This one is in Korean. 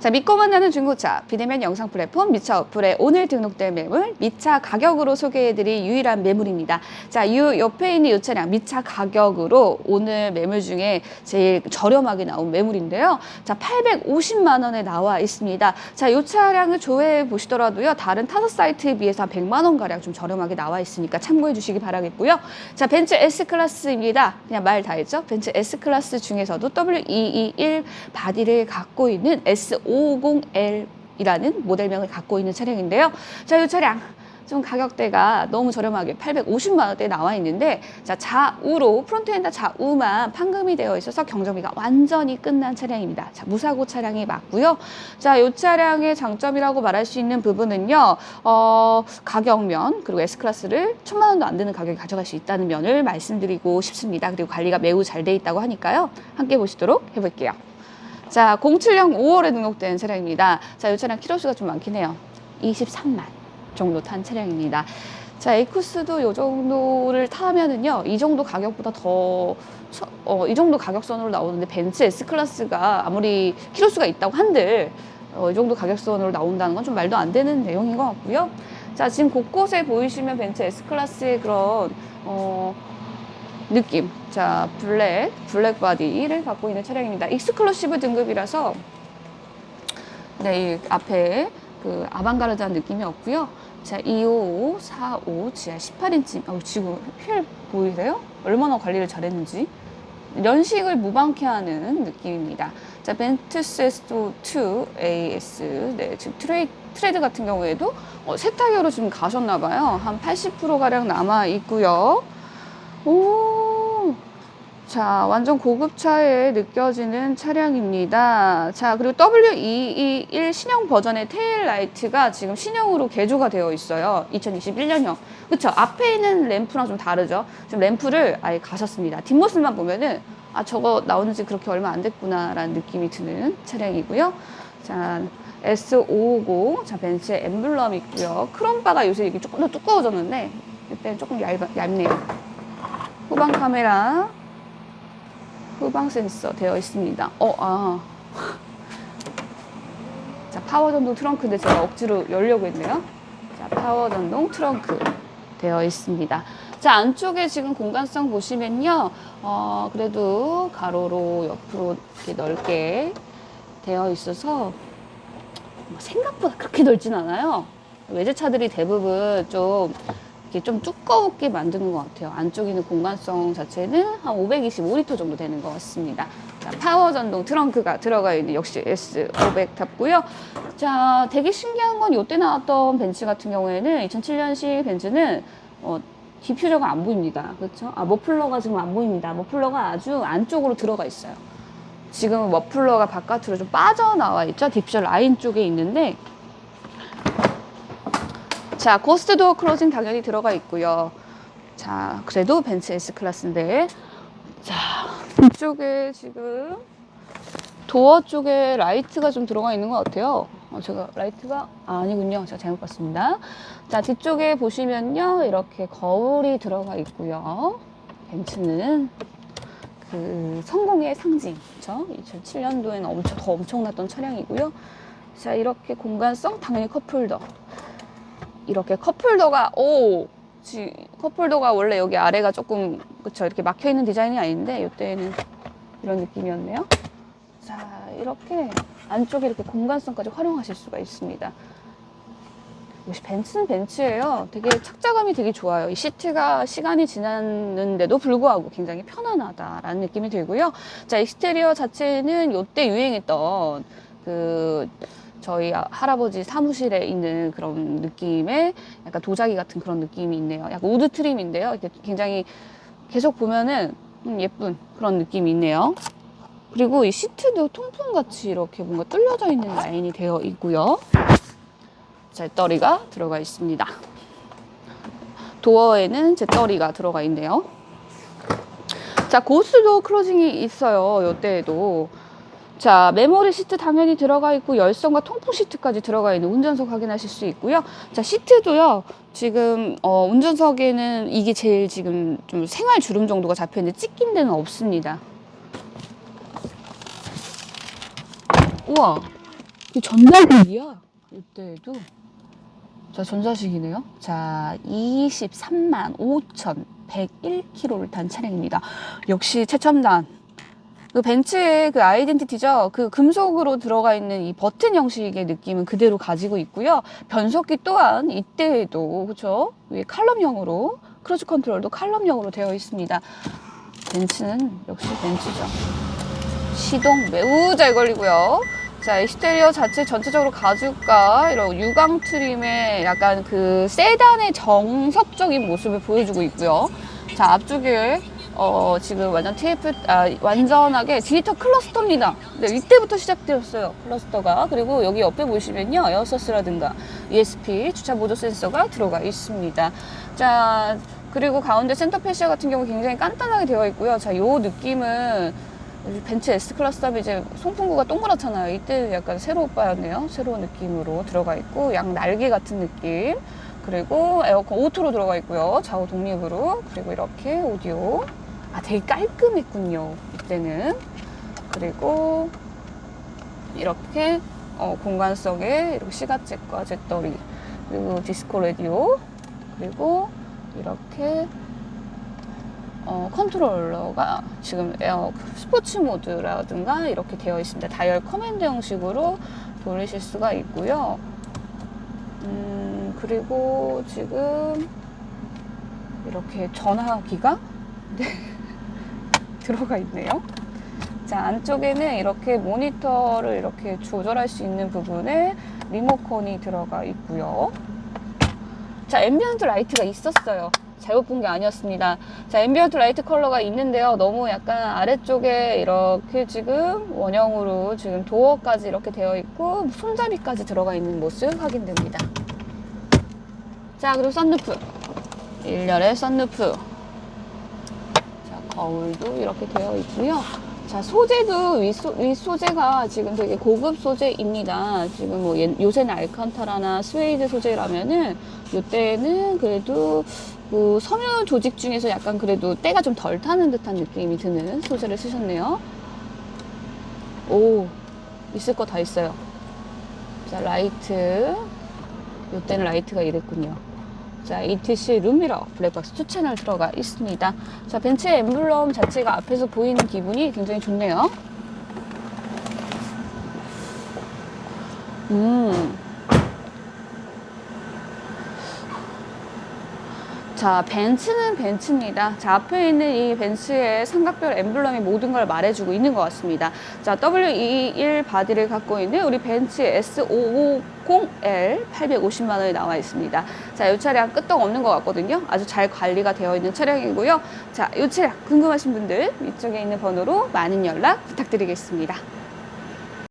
자, 믿고 만나는 중고차 비대면 영상 플랫폼 미차 어플에 오늘 등록된 매물 미차 가격으로 소개해드릴 유일한 매물입니다. 자, 이 옆에 있는 이 차량 미차 가격으로 오늘 매물 중에 제일 저렴하게 나온 매물인데요. 자, 850만 원에 나와 있습니다. 자, 이 차량을 조회해 보시더라도요. 다른 타사 사이트에 비해서 한 100만 원 가량 좀 저렴하게 나와 있으니까 참고해 주시기 바라겠고요. 자, 벤츠 S 클래스입니다. 그냥 말 다 했죠? 벤츠 S 클래스 중에서도 W221 바디를 갖고 있는 S550L이라는 모델명을 갖고 있는 차량인데요. 자, 이 차량 좀 가격대가 너무 저렴하게 850만 원대에 나와 있는데 자 좌우로 프론트엔드 좌우만 판금이 되어 있어서 경정비가 완전히 끝난 차량입니다. 자 무사고 차량이 맞고요. 자이 차량의 장점이라고 말할 수 있는 부분은요. 어 가격면 그리고 S 클래스를 천만 원도 안 되는 가격에 가져갈 수 있다는 면을 말씀드리고 싶습니다. 그리고 관리가 매우 잘 돼 있다고 하니까요. 함께 보시도록 해볼게요. 자 07년 5월에 등록된 차량입니다. 자 이 차량 키로수가 좀 많긴 해요. 23만. 정도 탄 차량입니다. 자, 에이쿠스도 이 정도를 타면은요, 이 정도 가격보다 더, 서- 어, 이 정도 가격선으로 나오는데, 벤츠 S클래스가 아무리 키로수가 있다고 한들, 어, 이 정도 가격선으로 나온다는 건 좀 말도 안 되는 내용인 것 같고요. 자, 지금 곳곳에 보이시면 벤츠 S클래스의 그런, 어, 느낌. 자, 블랙, 블랙 바디를 갖고 있는 차량입니다. 익스클루시브 등급이라서, 네, 이 앞에 그 아방가르드한 느낌이 없고요. 자, 255, 45, 지하 18인치. 어, 지금 휠 보이세요? 얼마나 관리를 잘했는지. 연식을 무방케 하는 느낌입니다. 자, 벤투스 S2 AS. 네, 지금 트레이, 트레드 같은 경우에도 어, 새 타이어로 지금 가셨나봐요. 한 80%가량 남아 있고요. 오, 자, 완전 고급차에 느껴지는 차량입니다. 자, 그리고 W221 신형 버전의 테일 라이트가 지금 신형으로 개조가 되어 있어요. 2021년형. 그쵸? 앞에 있는 램프랑 좀 다르죠? 지금 램프를 아예 가셨습니다. 뒷모습만 보면은, 아, 저거 나오는 지 그렇게 얼마 안 됐구나라는 느낌이 드는 차량이고요. 자, S550. 자, 벤츠의 엠블럼 있고요. 크롬바가 요새 이게 조금 더 두꺼워졌는데, 이때는 조금 얇, 얇네요. 후방 카메라, 후방 센서 되어 있습니다. 어, 아. 자, 파워 전동 트렁크인데 제가 억지로 열려고 했네요. 자, 파워 전동 트렁크 되어 있습니다. 자, 안쪽에 지금 공간성 보시면요. 어, 그래도 가로로 옆으로 이렇게 넓게 되어 있어서 뭐 생각보다 그렇게 넓진 않아요. 외제차들이 대부분 좀 이렇게 좀 두껍게 만드는 것 같아요. 안쪽에 있는 공간성 자체는 한 525리터 정도 되는 것 같습니다. 자, 파워 전동 트렁크가 들어가 있는 역시 S500 탑고요. 자, 되게 신기한 건 이때 나왔던 벤츠 같은 경우에는 2007년식 벤츠는 어, 디퓨저가 안 보입니다. 그렇죠? 아, 머플러가 지금 안 보입니다. 머플러가 아주 안쪽으로 들어가 있어요. 지금은 머플러가 바깥으로 좀 빠져나와 있죠. 디퓨저 라인 쪽에 있는데 자, 고스트 도어 클로징 당연히 들어가 있고요. 자, 그래도 벤츠 S 클래스인데 자, 이쪽에 지금 도어 쪽에 라이트가 좀 들어가 있는 것 같아요. 어, 제가 라이트가 아, 아니군요. 제가 잘못 봤습니다. 자, 뒤쪽에 보시면요. 이렇게 거울이 들어가 있고요. 벤츠는 그 성공의 상징, 그렇죠? 2007년도에는 엄청 더 엄청났던 차량이고요. 자, 이렇게 공간성 당연히 컵홀더. 이렇게 컵홀더가 오 지, 컵홀더가 원래 여기 아래가 조금 그쵸 이렇게 막혀 있는 디자인이 아닌데 이때는 이런 느낌이었네요. 자 이렇게 안쪽에 이렇게 공간성까지 활용하실 수가 있습니다. 역시 벤츠는 벤츠예요. 되게 착자감이 되게 좋아요. 이 시트가 시간이 지났는데도 불구하고 굉장히 편안하다라는 느낌이 들고요. 자 익스테리어 자체는 이때 유행했던 그 저희 아- 할아버지 사무실에 있는 그런 느낌의 약간 도자기 같은 그런 느낌이 있네요. 약간 우드 트림인데요. 이렇게 굉장히 계속 보면은 음, 예쁜 그런 느낌이 있네요. 그리고 이 시트도 통풍같이 이렇게 뭔가 뚫려져 있는 라인이 되어 있고요. 잿더리가 들어가 있습니다. 도어에는 잿더리가 들어가 있네요. 자, 고스도 클로징이 있어요. 이때에도. 자, 메모리 시트 당연히 들어가 있고 열선과 통풍 시트까지 들어가 있는 운전석 확인하실 수 있고요. 자, 시트도요. 지금 어, 운전석에는 이게 제일 지금 좀 생활 주름 정도가 잡혀 있는데 찢긴 데는 없습니다. 우와. 이 전자식이야. 이때도. 자, 전자식이네요. 자, 23만 5,101km를 탄 차량입니다. 역시 최첨단. 그 벤츠의 그 아이덴티티죠. 그 금속으로 들어가 있는 이 버튼 형식의 느낌은 그대로 가지고 있고요. 변속기 또한 이때에도 그렇죠. 칼럼형으로 크루즈 컨트롤도 칼럼형으로 되어 있습니다. 벤츠는 역시 벤츠죠. 시동 매우 잘 걸리고요. 자, 이 스테리오 자체 전체적으로 가죽과 이런 유광 트림의 약간 그 세단의 정석적인 모습을 보여주고 있고요. 자, 앞쪽에 어, 지금 완전 TF, 아, 완전하게 디지털 클러스터입니다. 네, 이때부터 시작되었어요. 클러스터가. 그리고 여기 옆에 보시면요. 에어서스라든가 ESP 주차 보조 센서가 들어가 있습니다. 자, 그리고 가운데 센터 패시아 같은 경우 굉장히 간단하게 되어 있고요. 자, 요 느낌은 벤츠 S 클래스 하면 이제 송풍구가 동그랗잖아요. 이때 약간 새로 빠였네요. 새로운 느낌으로 들어가 있고 양 날개 같은 느낌. 그리고 에어컨 오토로 들어가 있고요. 좌우 독립으로. 그리고 이렇게 오디오. 아, 되게 깔끔했군요. 이때는. 그리고 이렇게 어, 공간 속에 이렇게 시가잭과 잭더리 그리고 디스코 라디오 그리고 이렇게 어, 컨트롤러가 지금 에어 스포츠 모드라든가 이렇게 되어 있습니다. 다이얼 커맨드 형식으로 돌리실 수가 있고요. 음, 그리고 지금 이렇게 전화기가 네, 들어가 있네요. 자, 안쪽에는 이렇게 모니터를 이렇게 조절할 수 있는 부분에 리모컨이 들어가 있고요. 자, 앰비언트 라이트가 있었어요. 잘못 본 게 아니었습니다. 자, 앰비언트 라이트 컬러가 있는데요. 너무 약간 아래쪽에 이렇게 지금 원형으로 지금 도어까지 이렇게 되어 있고 손잡이까지 들어가 있는 모습 확인됩니다. 자, 그리고 썬루프. 1열의 썬루프. 자, 거울도 이렇게 되어 있고요. 자, 소재도 윗소, 윗소재가 지금 되게 고급 소재입니다. 지금 뭐 옛- 요새는 알칸타라나 스웨이드 소재라면은 요때는 그래도 그 섬유 조직 중에서 약간 그래도 때가 좀 덜 타는 듯한 느낌이 드는 소재를 쓰셨네요. 오, 있을 거 다 있어요. 자, 라이트. 요때는 라이트가 이랬군요. 자, ETC 룸미러 블랙박스 2 채널 들어가 있습니다. 자, 벤츠의 엠블럼 자체가 앞에서 보이는 기분이 굉장히 좋네요. 음. 자, 벤츠는 벤츠입니다. 자, 앞에 있는 이 벤츠의 삼각별 엠블럼이 모든 걸 말해주고 있는 것 같습니다. 자, W21 바디를 갖고 있는 우리 벤츠 S550L 850만 원에 나와 있습니다. 자, 이 차량 끄떡 없는 것 같거든요. 아주 잘 관리가 되어 있는 차량이고요. 자, 이 차량 궁금하신 분들 위쪽에 있는 번호로 많은 연락 부탁드리겠습니다.